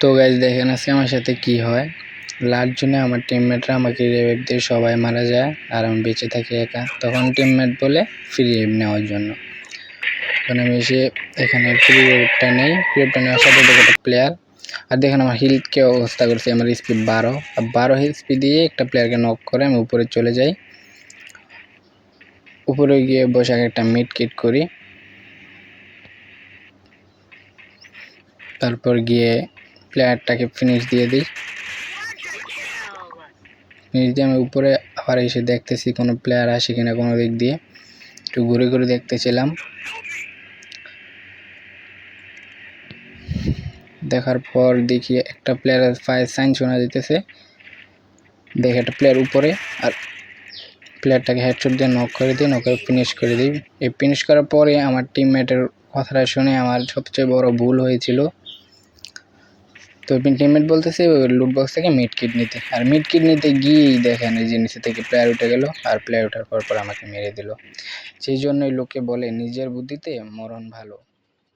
তো গাইজ দেখেন আজকে আমার সাথে কি হয়? লাস্ট জন্য আমার টিমমেটরা আমাকে রেভ দিয়ে সবাই মারা যায় আর আমি বেঁচে থাকি একা। তখন টিমমেট বলে ফ্রি রেভ নেওয়ার জন্য। তখন আমি এসে এখানে ফ্রি রেভটা নেই। ফ্রি রেভটা নেওয়ার সাথে একটা প্লেয়ার আর দেখেন আমার হিলকে অবস্থা করছে, আমার স্পিড বারো। আর বারো হিল স্পিড দিয়ে একটা প্লেয়ারকে নক করে আমি উপরে চলে যাই। উপরে গিয়ে বসে আগে একটা মিট কিট করি। তারপর গিয়ে প্লেয়ারটাকে ফিনিশ দিয়ে দিই। ফিনিশ দিয়ে আমি উপরে আবার এসে দেখতেছি কোনো প্লেয়ার আসে কিনা কোনো দিক দিয়ে। একটু ঘুরে ঘুরে দেখতেছিলাম। দেখার পর দেখি একটা প্লেয়ারের ফায়ার সাইন শোনা যেতেছে দেখে একটা প্লেয়ার উপরে আর প্লেয়ারটাকে হেডশট দিয়ে নক করে দিই নক করে ফিনিশ করে দিই। এই ফিনিশ করার পরে আমার টিমমেটের কথাটা শুনে আমার সবচেয়ে বড় ভুল হয়েছিল। তো টিমমেট বলতেছে লুট বক্স থেকে মিড কিট নিতে। আর মিড কিট নিতে গিয়েই দেখেন এই যে থেকে প্লেয়ার উঠে গেল আর প্লেয়ার ওঠার পর পর আমাকে মেরে দিল। সেই জন্যই লোকে বলে, নিজের বুদ্ধিতে মরণ ভালো।